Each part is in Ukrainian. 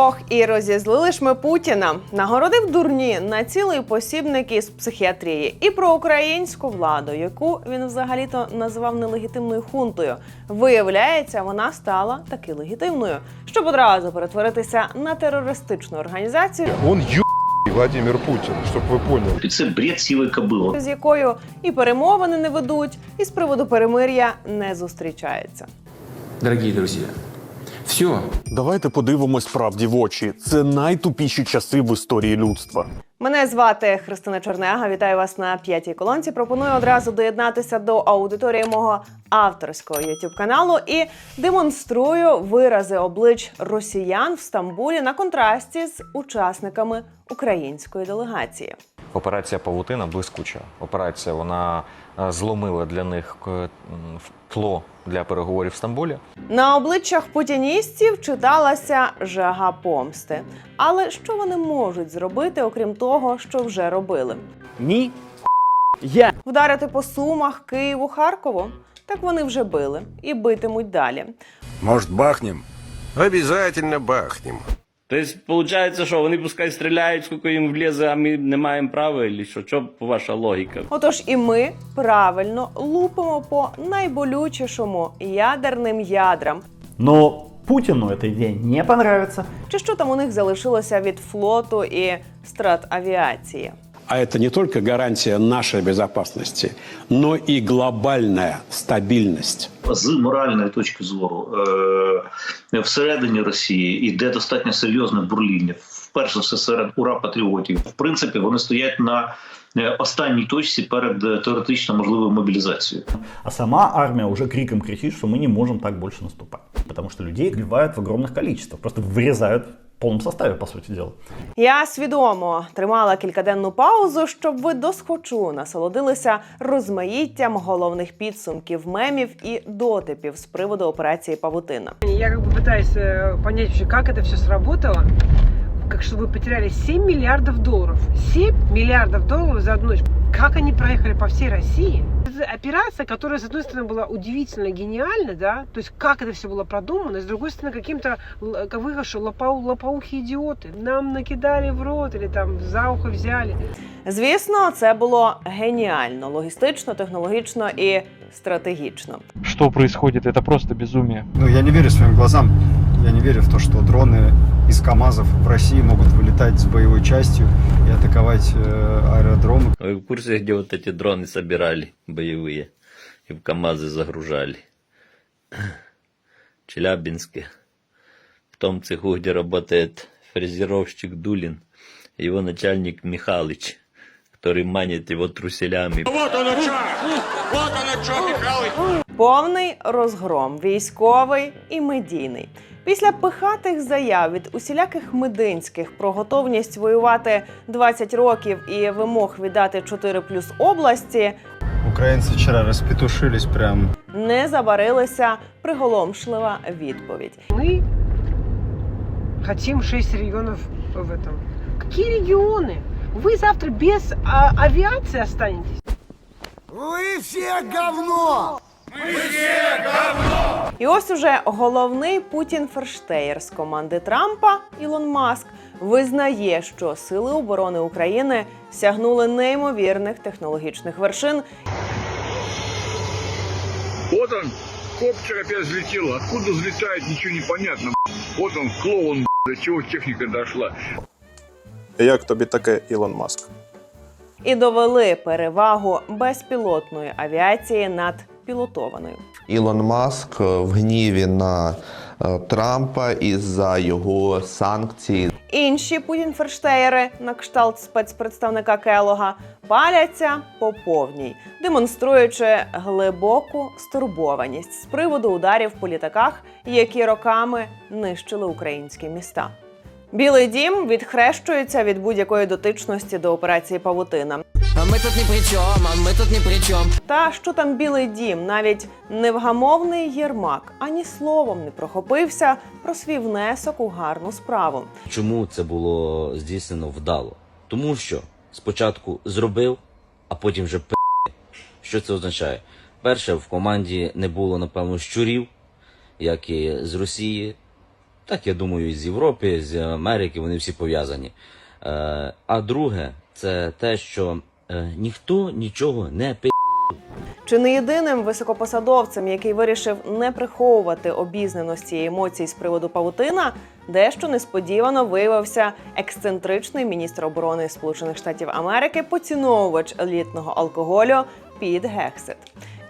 Ох, і розізлили ж ми Путіна. Нагородив дурні на цілий посібник із психіатрії і про українську владу, яку він взагалі-то називав нелегітимною хунтою. Виявляється, вона стала таки легітимною, щоб одразу перетворитися на терористичну організацію, Он ебаный Владимир Путин, чтобы вы поняли. Це бред сівої кобили. з якою і перемовини не ведуть, і з приводу перемир'я не зустрічаються. Дорогі друзі, все, Давайте подивимось правді в очі. Це найтупіші часи в історії людства. Мене звати Христина Чорнега. Вітаю вас на п'ятій колонці. Пропоную одразу доєднатися до аудиторії мого авторського youtube каналу і демонструю вирази облич росіян в Стамбулі на контрасті з учасниками української делегації. Операція Павутина блискуча. Операція вона зломила для них е, тло для переговорів в Стамбулі. На обличчях путіністів читалася жага помсти. Але що вони можуть зробити, окрім того, що вже робили? Ні. Я. Вдарити по Сумах, Києву, Харкову? Так вони вже били і битимуть далі. Может, бахнем? Обязательно бахнем. Тобто, виходить, що вони пускай стріляють, скільки їм влізе, а ми не маємо права, і що? Що ваша логіка? Отож, і ми правильно лупимо по найболючішому ядерним ядрам. Но Путину эта идея не понравится. Чи що там у них залишилося від флоту і стратавіації? А это не только гарантия нашей безопасности, но и глобальная стабильность. З моральної точки зору е, всередині Росії йде достатньо серйозне бурління. Вперше все серед ура патріотів. В принципі, вони стоять на е, останній точці перед е, теоретично можливою мобілізацією. А сама армия уже криком кричит, что мы не можем так больше наступать. Потому что людей убивают в огромных количествах. Просто вырезают в полном составе, по сути дела. Я свідомо тримала кількаденну паузу, щоб ви досхочу насолодилися розмаїттям головних підсумків мемів і дотипів з приводу операції Павутина. Я как бы пытаюсь э, понять вообще, как это все сработало. Как что вы потеряли 7 миллиардов долларов. 7 миллиардов долларов за одну ночь. Как они проехали по всей России? Это операция, которая, с одной стороны, была удивительно гениальна, да, то есть как это все было продумано, с другой стороны, каким-то, л- как вы что, лопау, лопоухие идиоты. Нам накидали в рот или там за ухо взяли. Звісно, це було геніально, логістично, технологічно і стратегічно. Что происходит? Это просто безумие. Ну, я не верю своим глазам. Я не верю в то, что дроны из КАМАЗов в России могут вылетать с боевой частью и атаковать э, аэродромы. Ви в курсі, де вот эти дрони собирали бойові і в КАМАЗи загружали? В Челябинске. В том цеху, где работает фрезеровщик Дулин, его начальник Михалыч, который манит его труселями. Повний розгром, військовий і медійний. Після пихатих заяв від усіляких мединських про готовність воювати 20 років і вимог віддати 4 плюс області Украинцы вчера распетушились прям. не забарилася приголомшлива відповідь. Мы хотим 6 регионов в этом. Какие регионы? Вы завтра без а, авиации останетесь. Вы все говно! І ось уже головний Путін Ферштеєр з команди Трампа Ілон Маск визнає, що сили оборони України сягнули неймовірних технологічних вершин Вот он, коптер опять взлетел. Откуда взлетает, ничего не понятно. Вот он, клоун, до чего техника дошла. Як тобі таке, Ілон Маск? і довели перевагу безпілотної авіації над пілотованою. Ілон Маск в гніві на е, Трампа із-за його санкцій. Інші Путін-ферштеєри на кшталт спецпредставника Келога паляться по повній, демонструючи глибоку стурбованість з приводу ударів по літаках, які роками нищили українські міста. Білий дім відхрещується від будь-якої дотичності до операції Павутина. Ми тут ні при чому, а ми тут ні при чому. Та що там білий дім, навіть невгамовний Єрмак ані словом не прохопився про свій внесок у гарну справу. Чому це було здійснено вдало? Тому що спочатку зробив, а потім вже пи. Що це означає? Перше, в команді не було, напевно, щурів, як і з Росії, Так, я думаю, і з Європи, з Америки вони всі пов'язані. Е, а друге, це те, що ніхто нічого не пи. Чи не єдиним високопосадовцем, який вирішив не приховувати обізнаності і емоцій з приводу павутина, дещо несподівано виявився ексцентричний міністр оборони Сполучених Штатів Америки, поціновувач елітного алкоголю Піт Гексет.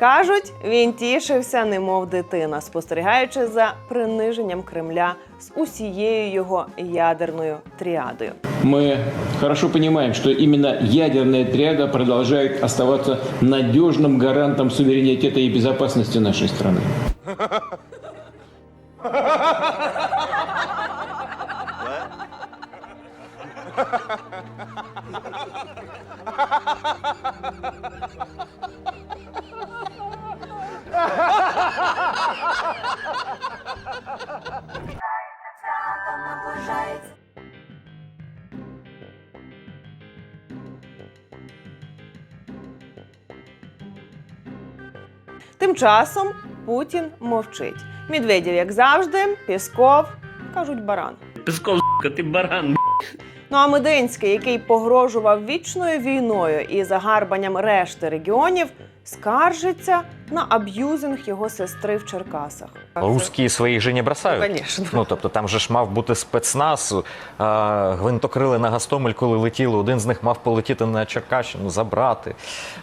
Кажуть, він тішився, немов дитина, спостерігаючи за приниженням Кремля з усією його ядерною тріадою. Мы хорошо понимаем, что именно ядерная триада продолжает оставаться надежным гарантом суверенитета и безопасности нашей страны. Тим часом Путін мовчить. Медведєв, як завжди, Пісков кажуть баран. Пісков, ти баран. Ну а Мединський, який погрожував вічною війною і загарбанням решти регіонів, скаржиться на аб'юзинг його сестри в Черкасах. Русські своїх же не бросають. Ну, конечно. Ну, тобто там же ж мав бути спецназ, а, гвинтокрили на Гастомель, коли летіли. Один з них мав полетіти на Черкащину, забрати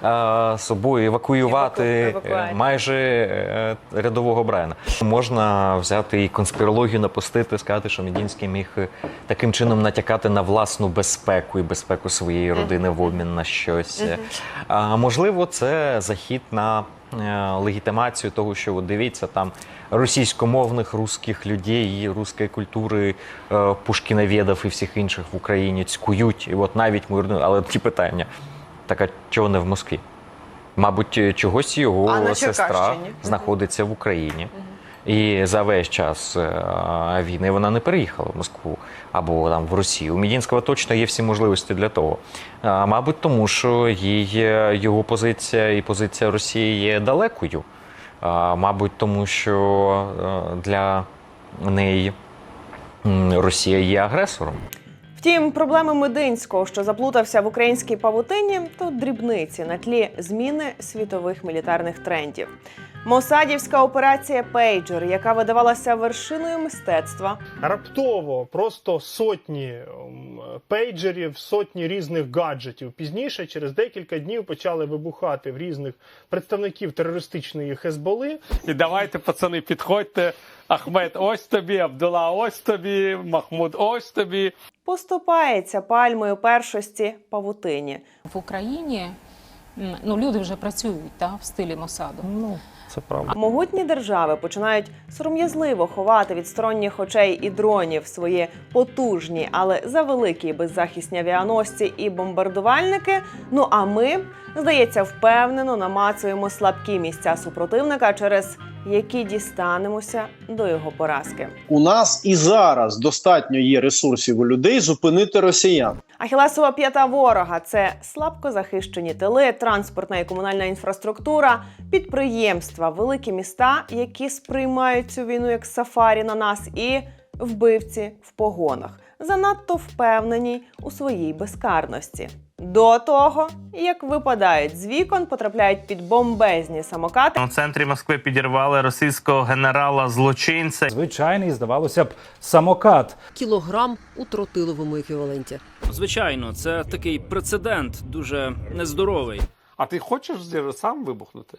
а, собою, евакуювати Еваку- евакуація. е, майже е, рядового Брайана. Можна взяти і конспірологію напустити, сказати, що Медінський міг е, таким чином натякати на власну безпеку і безпеку своєї родини в обмін на щось. А можливо, це захід на е, легітимацію того, що от дивіться там російськомовних русських людей, і руської культури, е, пушкіновєдів і всіх інших в Україні цькують. І от навіть мурну, але ті питання. Так а чого не в Москві? Мабуть, е, чогось його А сестра знаходиться в Україні. І за весь час е, війни вона не переїхала в Москву або там в Росію. У Мідінського точно є всі можливості для того. А, Мабуть, тому що їй е, його позиція і позиція Росії є далекою. А, Мабуть, тому що е, для неї Росія є агресором. Втім, проблеми Мединського, що заплутався в українській павутині, то дрібниці на тлі зміни світових мілітарних трендів. Мосадівська операція Пейджер, яка видавалася вершиною мистецтва, Раптово просто сотні пейджерів, сотні різних гаджетів. Пізніше, через декілька днів, почали вибухати в різних представників терористичної Хезболи. І давайте, пацани, підходьте. Ахмед, ось тобі, Абдулла, ось тобі, Махмуд, ось тобі. поступається пальмою першості павутині. в Україні ну, люди вже працюють та, в стилі Мосаду. Ну, це правда. Могутні держави починають сором'язливо ховати від сторонніх очей і дронів свої потужні, але завеликі беззахисні авіаносці і бомбардувальники. Ну а ми, здається, впевнено намацуємо слабкі місця супротивника, через які дістанемося до його поразки. У нас і зараз достатньо є ресурсів у людей зупинити росіян. Ахілесова п'ята ворога це слабко захищені тили, транспортна і комунальна інфраструктура, підприємства, великі міста, які сприймають цю війну як сафарі на нас, і вбивці в погонах, занадто впевнені у своїй безкарності. До того, як випадають з вікон, потрапляють під бомбезні самокати. У центрі Москви підірвали російського генерала злочинця. Звичайний, здавалося б, самокат. Кілограм у тротиловому еквіваленті. Звичайно, це такий прецедент, дуже нездоровий. А ти хочеш сам вибухнути?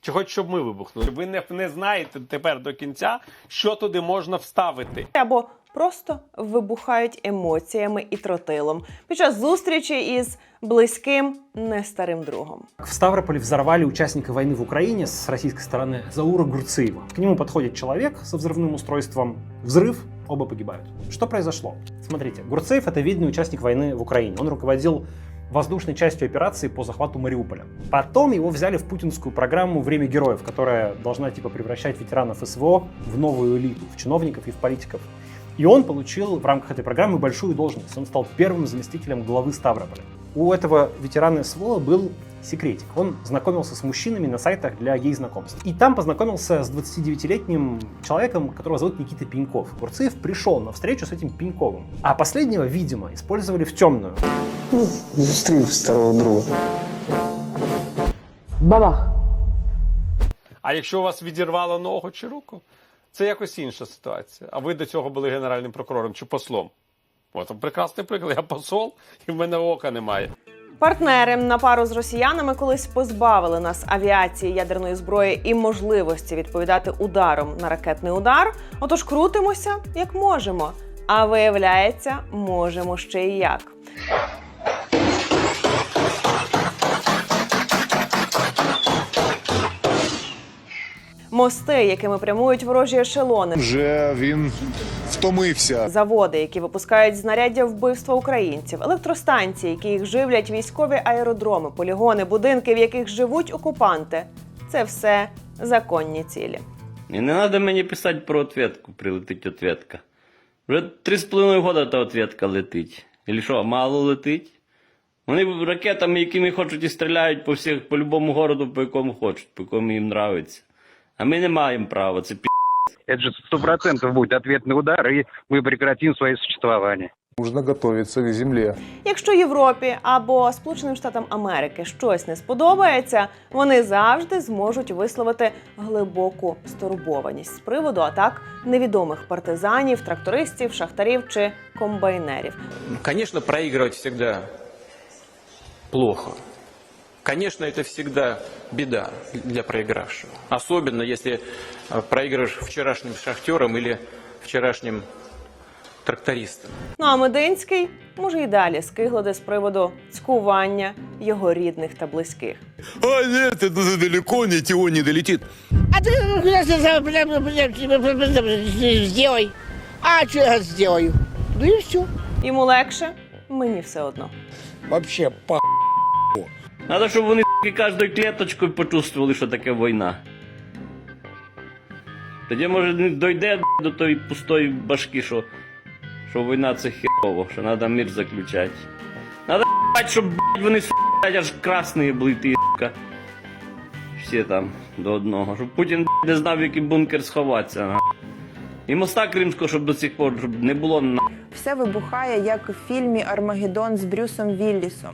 Чи хочеш, щоб ми вибухнули? Ви не, не знаєте тепер до кінця, що туди можна вставити. або просто вибухають емоціями і тротилом під час зустрічі із близьким нестарим другом. В Ставрополе взорвали участника войны в Украине с российской стороны Заура Гурцеева. К нему подходит человек со взрывным устройством. Взрыв, оба погибают. Что произошло? Смотрите, Гурцеев это видный участник войны в Украине. Он руководил воздушной частью операции по захвату Мариуполя. Потом его взяли в путинскую программу «Время героев», которая должна типа превращать ветеранов СВО в новую элиту, в чиновников и в политиков. И он получил в рамках этой программы большую должность. Он стал первым заместителем главы Ставрополя. У этого ветерана СВО был секретик. Он знакомился с мужчинами на сайтах для гей-знакомств. И там познакомился с 29-летним человеком, которого зовут Никита Пеньков. Гурцеев пришел на встречу с этим Пеньковым. А последнего, видимо, использовали в темную. Зустрів старого друга. Бабах. А якщо у вас відірвало ногу чи руку, це якось інша ситуація. А ви до цього були генеральним прокурором чи послом. От прекрасний приклад. Я посол, і в мене ока немає. Партнери на пару з росіянами колись позбавили нас авіації ядерної зброї і можливості відповідати ударом на ракетний удар. Отож крутимося як можемо. А виявляється, можемо ще і як. Мости, якими прямують ворожі ешелони, Вже він втомився. заводи, які випускають знаряддя вбивства українців, електростанції, які їх живлять, військові аеродроми, полігони, будинки, в яких живуть окупанти. Це все законні цілі. І не треба мені писати про ответку, прилетить ответка. Вже три з половиною года та ответка летить. Или що, мало летить? Вони ракетами, якими хочуть, і стріляють по всіх, по любому городу, по якому хочуть, по якому їм нравиться. А ми не маємо права, це пі. Это же сто процентов будет ответный удар, и мы прекратим свое существование. Нужно готовиться к земле. Якщо Європі або Сполученим Штатам Америки щось не сподобається, вони завжди зможуть висловити глибоку стурбованість з приводу атак невідомих партизанів, трактористів, шахтарів чи комбайнерів. Конечно, проигрывать всегда плохо. Конечно, это всегда беда для проигравшего. Особенно, если э, проигрываешь вчерашним шахтерам или вчерашним трактористам. Ну а Мединський може й далі скиглити з приводу цькування його рідних та близьких. А нет, это далеко ничего не долетит. А ты сделай. А что я сделаю? Ну и все. Йому легше, мені все одно. Вообще, по Надо, щоб вони кожною клеточкою почувствували, що таке війна. Тоді, може, не дойде до тої пустої башки, що, що війна це херово, що треба мир заключати. Надо, щоб вони аж красні були ті. Всі там до одного. Щоб Путін не знав, в який бункер сховатися. І моста Кримського, щоб до цих пор щоб не було на. Все вибухає, як у фільмі Армагеддон з Брюсом Віллісом.